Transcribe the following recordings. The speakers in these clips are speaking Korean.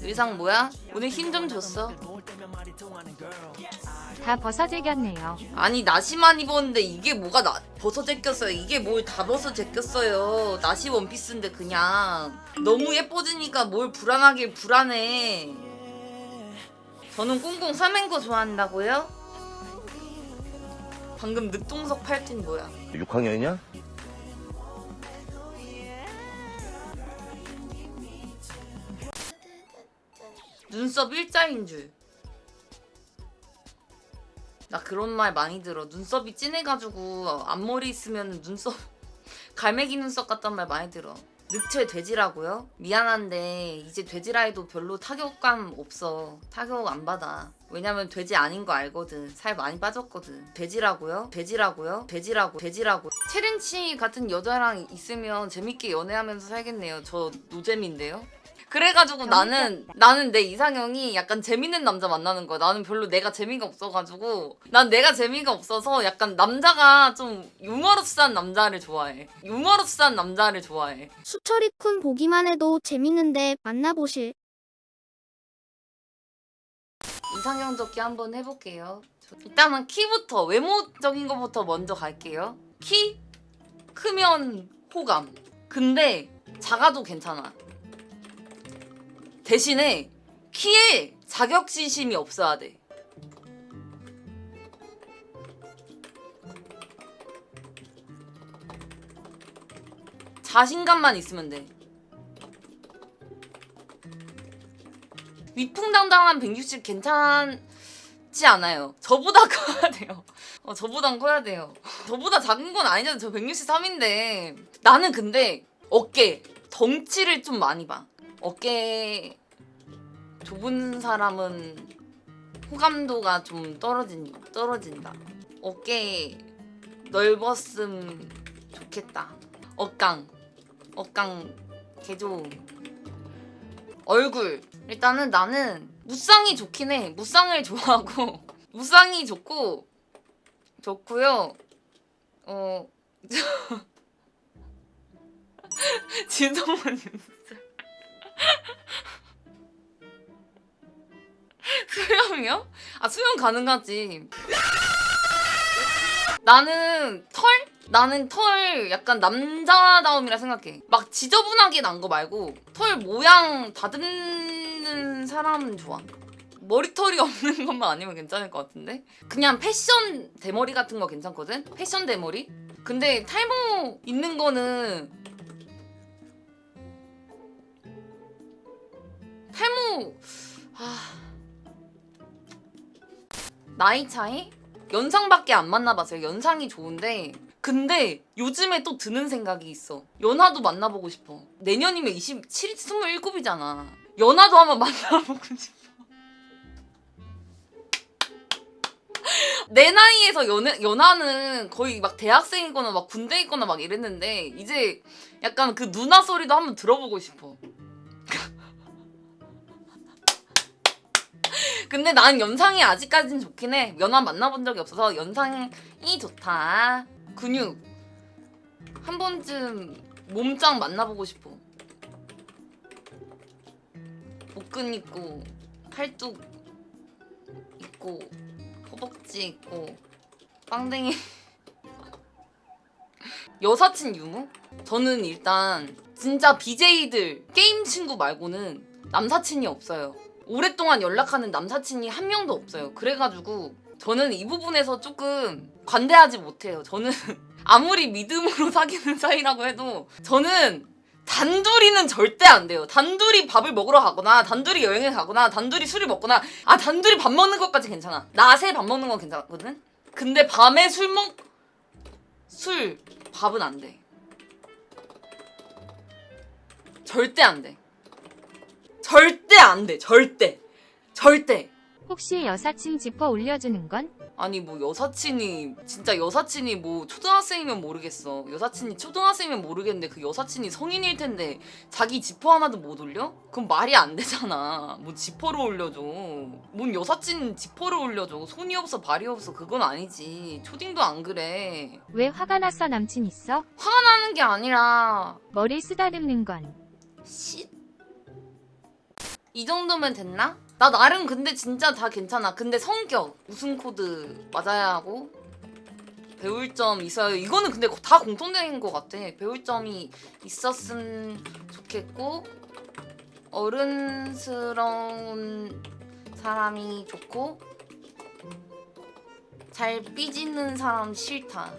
의상 뭐야? 오늘 힘 좀 줬어. 다 벗어지겠네요. 아니 나시만 입었는데 이게 뭐가 나 벗어 제꼈어요. 이게 뭘 다 벗어 제꼈어요. 나시 원피스인데 그냥 너무 예뻐지니까 뭘 불안하길 불안해. 저는 꽁꽁 싸맨 거 좋아한다고요? 방금 늑동석 팔뚝 뭐야? 6학년이냐? 눈썹 일자인 줄. 나 그런 말 많이 들어. 눈썹이 진해가지고 앞머리 있으면 눈썹 갈매기 눈썹 같단 말 많이 들어. 늑체 돼지라고요? 미안한데 이제 돼지라 해도 별로 타격감 없어. 타격 안 받아. 왜냐면 돼지 아닌 거 알거든. 살 많이 빠졌거든. 돼지라고요? 돼지라고요? 돼지라고 돼지라고. 체렌치 같은 여자랑 있으면 재밌게 연애하면서 살겠네요. 저 노잼인데요. 그래가지고 나는 나는 내 이상형이 약간 재밌는 남자 만나는 거야. 나는 별로 내가 재미가 없어가지고 난 내가 재미가 없어서 약간 남자가 좀 유머러스한 남자를 좋아해. 유머러스한 남자를 좋아해. 수철이 쿤 보기만 해도 재밌는데 만나보실. 이상형 적기 한번 해볼게요. 저- 일단은 키부터 외모적인 것부터 먼저 갈게요. 키 크면 호감. 근데 작아도 괜찮아. 대신에 키에 자격지심이 없어야 돼. 자신감만 있으면 돼. 위풍당당한 160 괜찮지 않아요. 저보다 커야 돼요. 어, 저보단 커야 돼요. 저보다 작은 건 아니잖아요. 저 163인데. 나는 근데 어깨, 덩치를 좀 많이 봐. 어깨 좁은 사람은 호감도가 좀 떨어진, 떨어진다. 어깨 넓었음 좋겠다. 억강. 억강 개좋음. 얼굴. 일단은 나는 무쌍이 좋긴 해. 무쌍을 좋아하고 무쌍이 좋고 좋고요. 어 진성만 수염이요? 아 수염 가능하지. 나는 털? 나는 털 약간 남자다움이라 생각해. 막 지저분하게 난 거 말고 털 모양 다듬는 사람은 좋아. 머리털이 없는 것만 아니면 괜찮을 것 같은데? 그냥 패션 대머리 같은 거 괜찮거든? 패션 대머리? 근데 탈모 있는 거는 탈모 아 나이 차이? 연상밖에 안 만나봤어요. 연상이 좋은데 근데 요즘에 또 드는 생각이 있어. 연하도 만나보고 싶어. 내년이면 27, 27이잖아. 연하도 한번 만나보고 싶어. 내 나이에서 연, 연하는 거의 막 대학생이거나 막 군대 있거나 막 이랬는데 이제 약간 그 누나 소리도 한번 들어보고 싶어. 근데 난 연상이 아직까진 좋긴 해. 연하 만나본 적이 없어서 연상이 좋다. 근육 한 번쯤 몸짱 만나보고 싶어. 복근 있고 팔뚝 있고 허벅지 있고 빵댕이 여사친 유무? 저는 일단 진짜 BJ들 게임 친구 말고는 남사친이 없어요. 오랫동안 연락하는 남사친이 한 명도 없어요. 그래가지고 저는 이 부분에서 조금 관대하지 못해요. 저는 아무리 믿음으로 사귀는 사이라고 해도 저는 단둘이는 절대 안 돼요. 단둘이 밥을 먹으러 가거나 단둘이 여행을 가거나 단둘이 술을 먹거나 아 단둘이 밥 먹는 것까지 괜찮아. 낮에 밥 먹는 건 괜찮거든. 근데 밤에 술 먹... 술, 밥은 안 돼. 절대 안 돼. 절대 안 돼. 절대. 절대. 혹시 여사친 지퍼 올려주는 건? 아니 뭐 여사친이 진짜 여사친이 뭐 초등학생이면 모르겠어. 여사친이 초등학생이면 모르겠는데 그 여사친이 성인일 텐데 자기 지퍼 하나도 못 올려? 그럼 말이 안 되잖아. 뭐 지퍼를 올려줘. 뭔 여사친 지퍼를 올려줘. 손이 없어 발이 없어 그건 아니지. 초딩도 안 그래. 왜 화가 났어 남친 있어? 화가 나는 게 아니라 머리 쓰다듬는 건? 씨. 이 정도면 됐나? 나 나름 근데 진짜 다 괜찮아. 근데 성격 우승 코드 맞아야 하고 배울 점 있어요. 이거는 근데 다 공통된 것 같아. 배울 점이 있었으면 좋겠고 어른스러운 사람이 좋고 잘 삐지는 사람 싫다.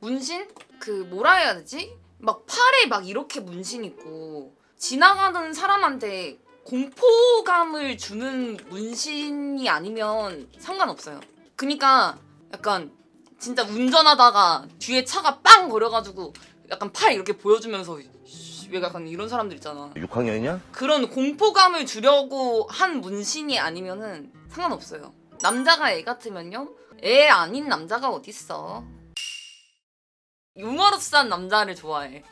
문신? 그 뭐라 해야 되지? 막 팔에 막 이렇게 문신 있고 지나가는 사람한테 공포감을 주는 문신이 아니면 상관없어요. 그니까 약간 진짜 운전하다가 뒤에 차가 빵 거려가지고 약간 팔 이렇게 보여주면서 씨, 왜 약간 이런 사람들 있잖아. 6학년이냐? 그런 공포감을 주려고 한 문신이 아니면은 상관없어요. 남자가 애 같으면요? 애 아닌 남자가 어딨어. 유머러스한 남자를 좋아해.